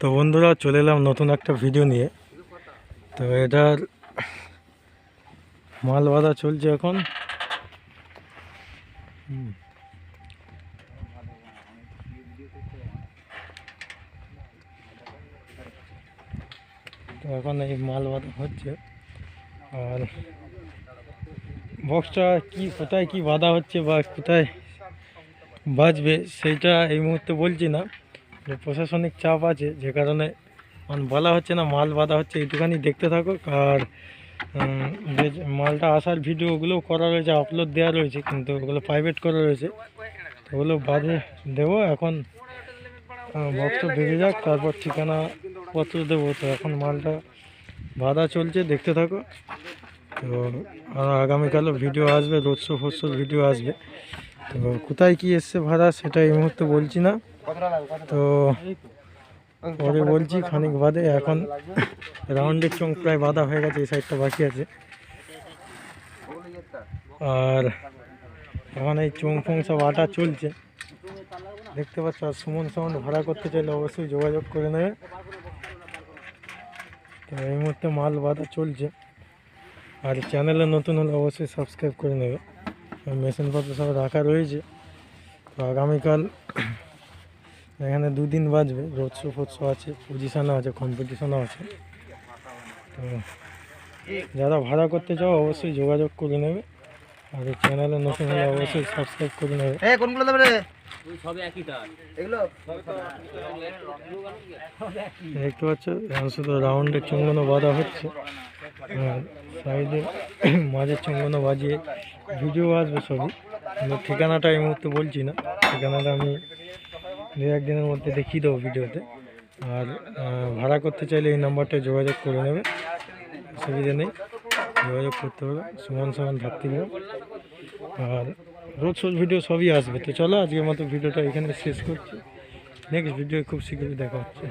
তো বন্ধুরা, চলে এলাম নতুন একটা ভিডিও নিয়ে। তো এটার মাল বাঁধা চলছে এখন। তো এখন এই মাল বাঁধা হচ্ছে। আর বক্সটা কি, কোথায় কি বাঁধা হচ্ছে বা কোথায় বাজবে, সেইটা এই মুহূর্তে বলছি না। প্রশাসনিক চাপ আছে, যে কারণে মানে বলা হচ্ছে না, মাল বাঁধা হচ্ছে একটুখানি দেখতে থাকো। আর যে মালটা আসার ভিডিও ওগুলো করা রয়েছে আপলোড দেওয়া রয়েছে, কিন্তু ওগুলো প্রাইভেট করা রয়েছে। তো ওগুলো বাদে দেবো, এখন বক্সটা বেরিয়ে যাক, তারপর ঠিকানা পত্র দেবো। তো এখন মালটা বাঁধা চলছে, দেখতে থাকো। তো, আর আগামীকালও ভিডিও আসবে রোড শো ফোর ভিডিও আসবে। তো কোথায় কি এসছে ভাড়া সেটা এই মুহূর্তে বলছি না। তো পরে বলছি খানিক বাদে, এখন রাউন্ডের চোখ প্রায় বাঁধা হয়ে গেছে, এই সাইডটা বাকি আছে। আর এখন এই চোং ফোং সব আটা চলছে। দেখতে পাচ্ছ, আর সুমন সাউন্ড ভাড়া করতে চাইলে অবশ্যই যোগাযোগ করে নেবে। তো এই মুহূর্তে মাল বাঁধা চলছে। আর চ্যানেলে নতুন হলে অবশ্যই সাবস্ক্রাইব করে নেবে। মেশিনপত্র সব রাখা রয়েছে। তো আগামীকাল এখানে দুদিন বাজবে। রোড শো ফোড শো আছে পজিশানও আছে কম্পিটিশনও আছে। তো যারা ভাড়া করতে চাও অবশ্যই যোগাযোগ করে নেবে। আর এই চ্যানেলে নতুন হলে অবশ্যই সাবস্ক্রাইব করে নেবে। কোনগুলো দেবে দেখতে পাচ্ছ এখন শুধু রাউন্ডের চুঙ্গনো বাঁধা হচ্ছে। সাইডে মাঝের চুঙ্গনো বাজিয়ে ভিডিও আসবে সবই ঠিকানাটা এই মুহূর্তে বলছি না। ঠিকানাটা আমি দু একদিনের মধ্যে দেখিয়ে দেবো ভিডিওতে। আর ভাড়া করতে চাইলে এই নাম্বারটায় যোগাযোগ করে নেবে। অসুবিধা নেই, যোগাযোগ করতে হবে। সমান সমান থাকতে হবে আর রোজ শোজ ভিডিও সবই আসবে। তো চলো আজকের মতো ভিডিওটা এখানে শেষ করছি। নেক্সট ভিডিও খুব শীঘ্রই দেখা হচ্ছে।